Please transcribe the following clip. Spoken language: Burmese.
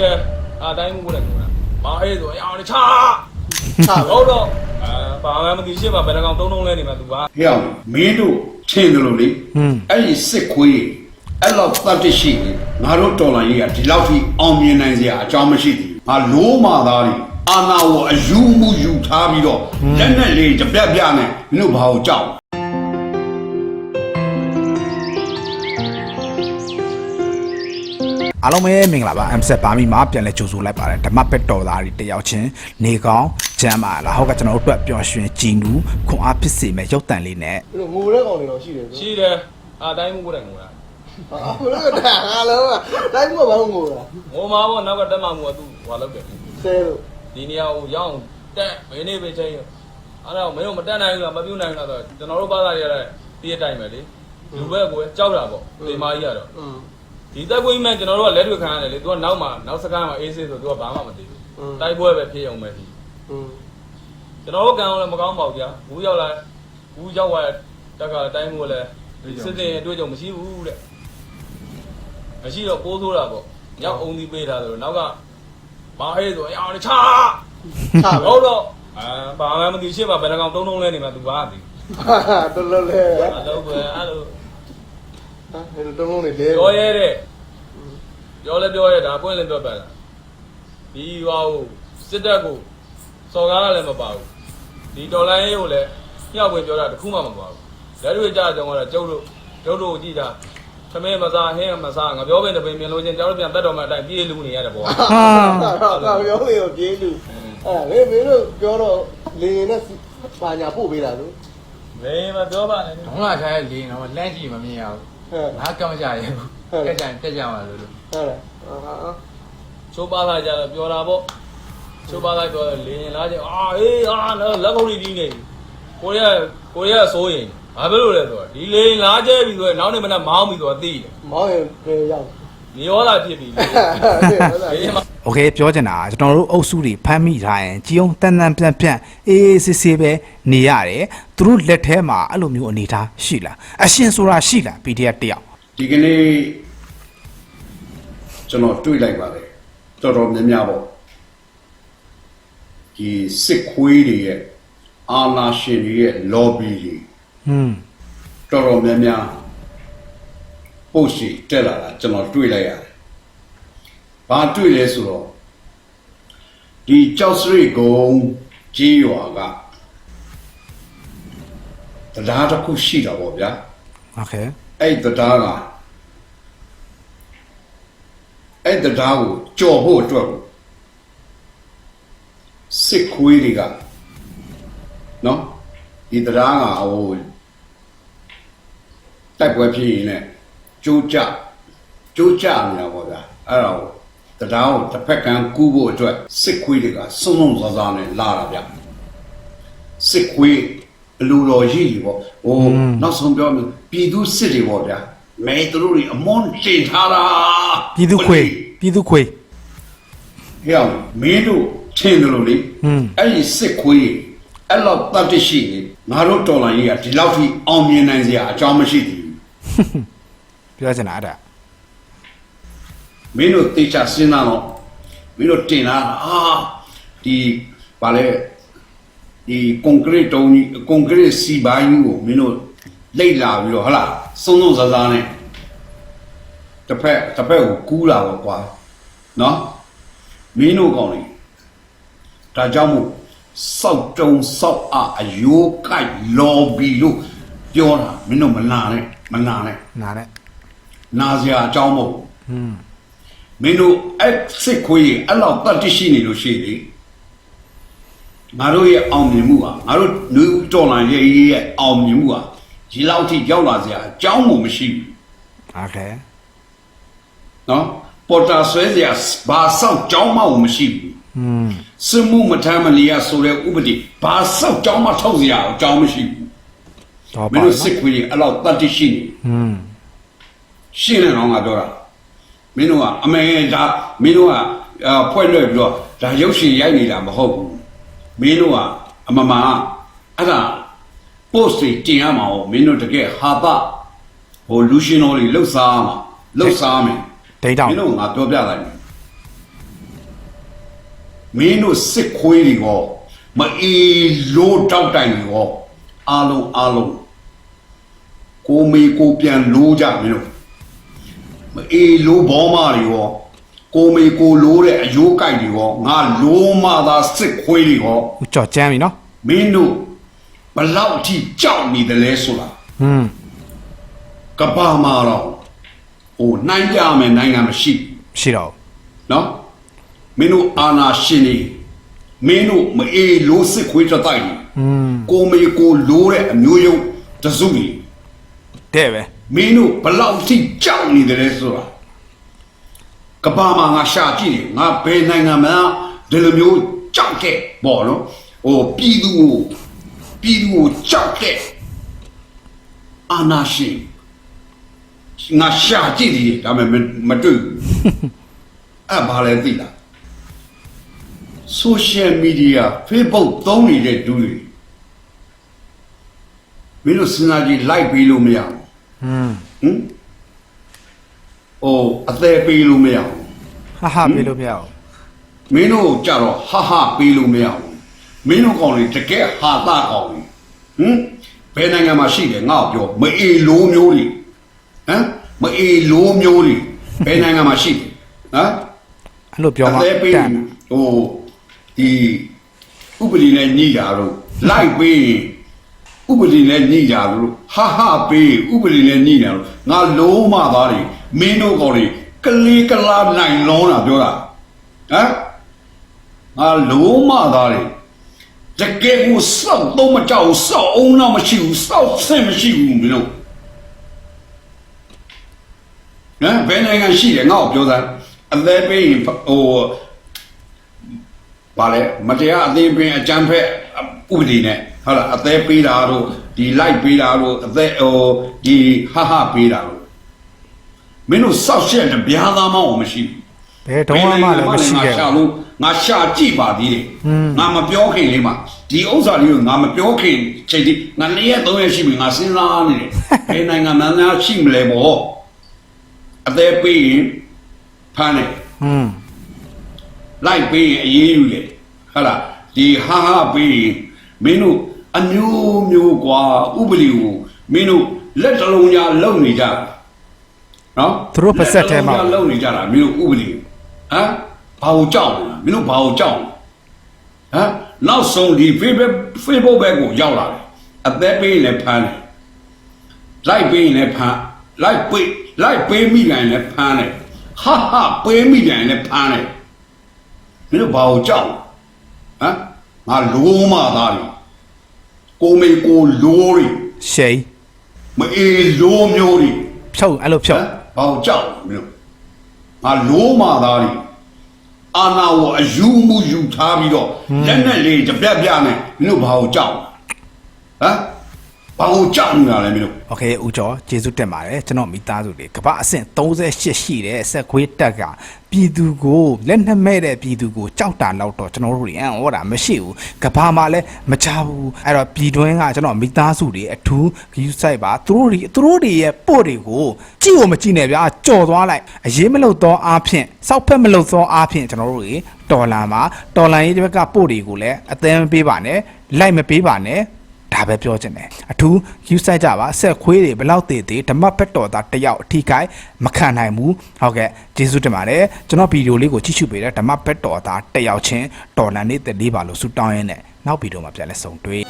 တယ်အတိုင်းမှုလည်းကိုယ်မအေးဆိုအအောင်ချာချပါဟုတ်တော့အာဘာမှမသိရှင်းပါဘယ်နှကောင်တုံးတုံးလဲနေမှာ तू ပါဟဲ့အောင်မင်းတို့ထင်တယ်လို့လေဟွန်းအဲ့ဒီစစ်ခွေးအဲ့လောက်တတ်တရှိနေငါတို့တော်လိုင်းကြီးကဒီလောက်ထိအောင်မြင်နိုင်စရာအကြောင်းမရှိသေးဘူးငါလိုးမာသားတွေအာနာကိုအယူမှုယူထားပြီးတော့လက်နဲ့လေးတပြက်ပြက်နဲ့မင်းတို့ဘာကိုကြောက် အားလုံးပဲမင်္ဂလာပါ M7 ဘာမီမှာပြန်လဲကြိုဆိုလိုက်ပါတယ်ဓမ္မပက်တော်သားတွေတယောက်ချင်းနေကောင်းကျမ်းပါလားဟုတ်ကကျွန်တော်တို့အတွက်ပျော်ရွှင်ကြည်နူးခွန်အားဖြစ်စေမဲ့ရုပ်တန်လေးနဲ့ အဲ့လိုငိုတဲ့ကောင်တွေတော့ရှိတယ် ရှိတယ်အတိုင်းမှုလည်းကိုယ် ဟာဘလို့တာဟာလုံးကတိုင်းမှာဘာလို့ငိုတာ ငိုမှာပေါ့နောက်ကတက်မှမှုက तू ဟွာလောက်တယ် ဆဲလို့ ဒီနေရာကိုရောက်တက်မင်းနေပဲချိန်အဲ့တော့မင်းတို့မတက်နိုင်ဘူးလားမပြုတ်နိုင်ဘူးလားဆိုကျွန်တော်တို့ဘာသာရတဲ့ဒီအတိုင်းပဲလေလူပဲကိုကြောက်တာပေါ့ဒီမာကြီးကတော့ อืม ဒီတိုက်ပွဲမှန်ကျွန်တော်တို့ကလက်တွေ့ခံရတယ်လေသူကနောက်မှာနောက်စကားမှာအေးဆေးဆိုသူကဘာမှမသိဘူးတိုက်ပွဲပဲဖြစ်အောင်ပဲဒီကျွန်တော်တို့ကံအောင်လည်းမကောင်းပါဘူးဗျာဘူးရောက်လာဘူးရောက်လာတက်ကတိုင်းမို့လဲစစ်တင်အတွေ့အကြုံမရှိဘူးတဲ့မရှိတော့ပိုးဆိုးတာပေါ့ညောက်အုံသီးပေးထားတယ်လို့နောက်ကဘာဟဲ့ဆိုအောင်ချာချာဟုတ်တော့အာဘာမှမသိရှေ့မှာဘယ်ကောင်တုံးတုံးလဲနေမှာသူဘာသိတလလဲအဲ့လိုပဲအဲ့လို ဟာအဲ့လိုတုံးလုံးနေလေပြောရဲတဲ့ပြောလဲပြောရဲဒါပွင့်လည်းပြောပါလားဒီဟွာကိုစစ်တပ်ကိုစော်ကားရလည်းမပါဘူးဒီဒေါ်လာရေးကိုလည်းညှောက်ဝင်ပြောတာတခုမှမပါဘူးလက်တွေ့ကြကြတော့ကျုပ်တို့ကျုပ်တို့ကြည့်တာသမင်းမစားဟင်းမစားငါပြောပင်တပင်မြင်လို့ချင်းကျောင်းတို့ပြန်တတ်တော်မှအတိုင်းပြေးလူနေရတဲ့ဘောဟာတော့ပြောလို့ရပြေးလူအဲ့လေမင်းတို့ပြောတော့လေရင်နဲ့ပါညာပို့ပေးတာလို့မင်းမပြောပါနဲ့။ဘုံလာထားတဲ့လေတော့လန့်ကြည့်မမြင်ရဘူးဟဲ့။ ငါကမကြရဘူး။တက်ကြတက်ကြပါလို့လို့ဟဲ့ဟာချိုးပါလာကြတော့ပြောတာပေါ့ချိုးပါလိုက်တော့လေရင်လားချင်းအာအေးအာလက်ခုပ်လေးတီးနေကိုရီးယားကိုရီးယားဆိုရင်ဘာဖြစ်လို့လဲဆိုတော့ဒီလေရင်လားကျဲပြီဆိုရင်နောက်နေ့မနက်မောင်းပြီဆိုတော့သိတယ်မောင်းရင်ဘယ်ရောက် နေရောလာဖြစ်ပြီလေလေရင်မ โอเคပြောချင်တာကကျွန်တော်တို့အုပ်စုတွေဖမ်းမိထားရင်ကြီးအောင်တန်တန်ပြန်ပြန်အေးအေးဆေးဆေးပဲနေရတယ်သူတို့လက်ထဲမှာအဲ့လိုမျိုးအနေထားရှိလားအရှင်ဆိုတာရှိလား PDF တယောက် ဒီကနေ့ကျွန်တော်တွေ့လိုက်ပါတယ်တော်တော်များများပေါ့ဒီစစ်ခွေးတွေရဲ့အာနာရှင်တွေရဲ့ lobby တွေ ဟွန်း တော်တော်များများ ပုတ်ရှိတက်လာတာကျွန်တော်တွေ့လိုက်ရတယ်။ဘာတွေ့လဲဆိုတော့ဒီကြောက်စရိတ်ကုန်းကြီးရွာကတရားတစ်ခုရှိတာပေါ့ဗျာ။ဟုတ်ကဲ့။အဲ့တရားကအဲ့တရားကိုကြော်ဖို့အတွက်စစ်ခွေးတွေကနော်ဒီတရားကဟိုတိုက်ပွဲဖြစ်ရင်လည်း ကြိုးကြကြိုးကြနေတာပေါ့ဗျာအဲ့ဒါကိုတရားကိုတစ်ဖက်ကန်းကူးဖို့အတွက်စစ်ခွေးတွေကစုံစုံစားစားနဲ့လာတာဗျစစ်ခွေးအလူတော်ရှိကြီးပေါ့ဟိုနောက်ဆုံးပြောမယ်ပြည်သူစစ်တွေပေါ့ဗျာမဲသူတို့တွေအမွန်တင်ထားတာပြည်သူခွေပြည်သူခွေဟဲ့အောင်မင်းတို့ထင်တယ်လို့လေဟွန်းအဲ့ဒီစစ်ခွေးအဲ့လောက်တတ်တရှိနေငါတို့တော်လိုင်းကြီးကဒီလောက်ထိအောင်မြင်နိုင်စရာအကြောင်းမရှိသေးဘူး ပြောချင်တာအဲ့ဒါမင်းတို့တေချာစဉ်းစားတော့မင်းတို့တင်လာတာအာဒီဗာလဲဒီကွန်ကရစ်တုံးကြီးကွန်ကရစ်စီပိုင်းကြီးကိုမင်းတို့လိတ်လာပြီးတော့ဟလာစုံစုံစားစားနဲ့တစ်ဖက်တစ်ဖက်ကိုကူးလာတော့ကွာနော်မင်းတို့ကောင်းလေဒါကြောင့်မို့စောက်တုံစောက်အအယိုးကိုက်လော်ဘီလို့ပြောတာမင်းတို့မနာနဲ့မနာနဲ့နားနဲ့ နာစရာအကြောင်းမဟုတ်ဘူး ဟွန်း မင်းတို့အဲ့စစ်ခွေးအဲ့လောက်တတ်တရှိနေလို့ရှိလေငါတို့ရဲ့အောင်မြင်မှုဟာငါတို့နူတော်လိုင်းရဲ့ရဲ့အောင်မြင်မှုဟာဒီလောက်ထိရောက်လာစရာအကြောင်းကိုမရှိဘူး โอเค နော်ပေါ်တာဆွဲစရာဘာဆောက်ကြောင်းမှမရှိဘူး ဟွန်း စမှုမထမ်းမလီရဆိုတဲ့ဥပဒေဘာဆောက်ကြောင်းမှထုတ်စရာအကြောင်းမရှိဘူး တော့ မင်း ပါ တို့စစ်ခွေးတွေအဲ့လောက်တတ်တရှိနေ ဟွန်း ရှင်းနေတော့ငါပြောတာမင်းတို့ကအမေဒါမင်းတို့ကအာဖွဲ့လွှဲပြီးတော့ဒါရုပ်ရှင်ရိုက်နေတာမဟုတ်ဘူးမင်းတို့ကအမမအဲ့ဒါ post တွေတင်ရမှာ哦မင်းတို့တကယ်ဟာပဟိုလူရှင်တော်တွေလှုပ်ရှားမှာလှုပ်ရှားမယ်ဒိတ်တောင်မင်းတို့ကငါပြောပြလိုက်မယ်မင်းတို့စစ်ခွေးတွေရောမအေးလို့တောက်တိုင်တွေရောအားလုံးအားလုံးကိုမေကိုပြန်လို့ကြမင်းတို့မ အေးလို့ဘောမတွေရောကိုမေကိုလို့တဲ့အယိုးကြိုက်တွေရောငါလို့မသာစစ်ခွေးတွေရောဦးကြော်ကြမ်းပြီနော်မင်းတို့ဘလောက်အထိကြောက်နေတယ်လဲဆိုတာဟွန်းကပ္ပါမှာတော့ဟိုနိုင်ကြမယ်နိုင်ငံမရှိဘူးရှိတော့နော်မင်းတို့အာနာရှင်နေမင်းတို့မအေးလို့စစ်ခွေးတစ်တိုက်နေဟွန်းကိုမေကိုလိုးတဲ့အမျိုးယုံတစုနေတဲ့ပဲ မင်းတို့ဘလောက်ထိကြောက်နေတယ်လဲဆိုတာကပ္ပါမှာငါရှာကြည့်တယ်ငါဘယ်နိုင်ငံမှာဒီလိုမျိုးကြောက်ခဲ့ပေါ့နော်ဟိုပြည်သူကိုပြည်သူကိုကြောက်ခဲ့အာနာရှင်ငါရှာကြည့်တယ်ဒါပေမဲ့မမတွေ့ဘူးအဲ့ဘာလဲသိလား social media Facebook သုံးနေတဲ့လူတွေမင်းတို့စဉ်းစားကြည့် like ပေးလို့မရဘူး ဟွန်းဟင်ဟိုအသေးပေးလို့မရဘူးဟာဟာပြေးလို့မရဘူးမင်းတို့ကြတော့ဟာဟာပေးလို့မရဘူးမင်းတို့ကောင်တွေတကယ်ဟာတာကောင်တွေဟင်ဘယ်နိုင်ငံမှာရှိတယ်ငါ့ကိုပြောမအေလိုးမျိုးတွေဟမ်မအေလိုးမျိုးတွေဘယ်နိုင်ငံမှာရှိတယ်ဟမ် အဲ့လိုပြောမှအသေးပေးတန်ဟိုဒီဥပဒေနဲ့ညှိတာတော့လိုက်ပေးရင် ဥပဒေနဲ့ညှိတာလို့ဟာဟာပေးဥပဒေနဲ့ညှိတာလို့ငါလုံးမသားတွေမင်းတို့ကောင်တွေကလေးကလာနိုင်လုံးတာပြောတာဟမ်ငါလုံးမသားတွေတကယ်ကိုစောက်တော့မကြောက်ဘူးစောက်အောင်တော့မရှိဘူးစောက်ဆင့်မရှိဘူးမင်းတို့ဟမ်ဘယ်နိုင်ငံရှိတယ်ငါ့ကိုပြောသားအသေးပေးရင်ဟိုပါလေမတရားအသေးပင်အကြမ်းဖက်ဥပဒေနဲ့ ဟုတ်လားအသေးပေးတာတို့ဒီလိုက်ပေးတာတို့အသေးဟိုဒီဟာဟာပေးတာတို့မင်းတို့စောက်ရှက်တဲ့ဗျာသားမောင်းမရှိဘူးဘယ်တော့မှလည်းမရှိခဲ့ငါရှာဘူးလို့ငါရှာကြည့်ပါသေးတယ်ဟွန်းငါမပြောခင်လေးမှာဒီဥစ္စာလေးကိုငါမပြောခင်ချိန်ဒီငါနေ့ရက်သုံးရက်ရှိပြီငါစဉ်းစားနေတယ်ဘယ်နိုင်ငံမှန်းများရှိမလဲပေါ့အသေးပေးရင်ဖမ်းတယ်ဟွန်းလိုက်ပေးရင်အေးအေးယူတယ်ဟုတ်လားဒီဟာဟာပေးရင်မင်းတို့ အမျိုးမျိုးกว่าဥပဒေကိုမင်းတို့လက်တစ်လုံးညာလုံနေကြတာနော် သူတို့ပါဆက်ထဲမှာ လက်တစ်လုံးညာလုံနေကြတာမင်းတို့ဥပဒေကိုဟမ်ဘာကိုကြောက်လဲမင်းတို့ဘာကိုကြောက်လဲဟမ်နောက်ဆုံးဒီ Facebook Facebook ဘက်ကိုရောက်လာတယ်အသက်ပေးရင်လည်းဖမ်းတယ်လိုက်ပေးရင်လည်းဖမ်းလိုက်ပေးလိုက်ပေးမိတိုင်းလည်းဖမ်းတယ်ဟာဟာပေးမိတိုင်းလည်းဖမ်းတယ် မင်းတို့ဘာကိုကြောက်လဲဟမ်ငါလိုးမသားတယ် ကိုမေကိုလိုးတွေရှိန်မအေးလိုးမျိုးတွေဖြုတ်အဲ့လိုဖြုဟတ်မ်ဘာကိုကြောက်လဲမင်းတို့ငါလိုးမသားတယ်အာနာကိုအယူမှုယူထားပြီးတော့လက်နဲ့လေးတပြက်ပြက်နဲ့မင်းတို့ဘာကိုကြောက်လဲဟမ် ဘာကိုကြောက်နေတာလဲမင်းတို့ โอเคဦးကျော်ကျေးဇူးတင်ပါတယ်ကျွန်တော်မိသားစုတွေကမ္ဘာအဆင့်38ရှိတဲ့ဆက်ခွေးတက်ကပြည်သူကိုလက်နှမဲ့တဲ့ပြည်သူကိုကြောက်တာတော့တော့ကျွန်တော်တို့တွေအံ့ဩတာမရှိဘူးကဘာမှလည်းမချဘူးအဲ့တော့ပြည်တွင်းကကျွန်တော်မိသားစုတွေအထူးဂယူဆိုင်ပါသူတို့တွေသူတို့တွေရဲ့ပို့တွေကိုကြည့်ဖို့မကြည့်နဲ့ဗျာကြော်သွားလိုက်အရေးမလို့တော့အားဖြင့်စောက်ဖက်မလို့တော့အားဖြင့်ကျွန်တော်တို့တွေတော်လာမှာတော်လာရေးဒီဘက်ကပို့တွေကိုလည်းအသံမပေးပါနဲ့လိုက်မပေးပါနဲ့ ဒါပဲပြောချင်တယ်အထူးယူဆိုင်ကြပါဆက်ခွေးတွေဘယ်လောက်တည်တည်ဓမ္မဘက်တော်သားတစ်ယောက်အထိကိုက်မခံနိုင်ဘူးဟုတ်ကဲ့ကျေးဇူးတင်ပါတယ်ကျွန်တော်ဗီဒီယိုလေးကိုကြည့်ရှုပေးတဲ့ဓမ္မဘက်တော်သားတစ်ယောက်ချင်းတော်လန်နေတဲ့လေးပါလို့ဆုတောင်းရင်းနဲ့နောက်ဗီဒီယိုမှာပြန်လဲဆုံတွေ့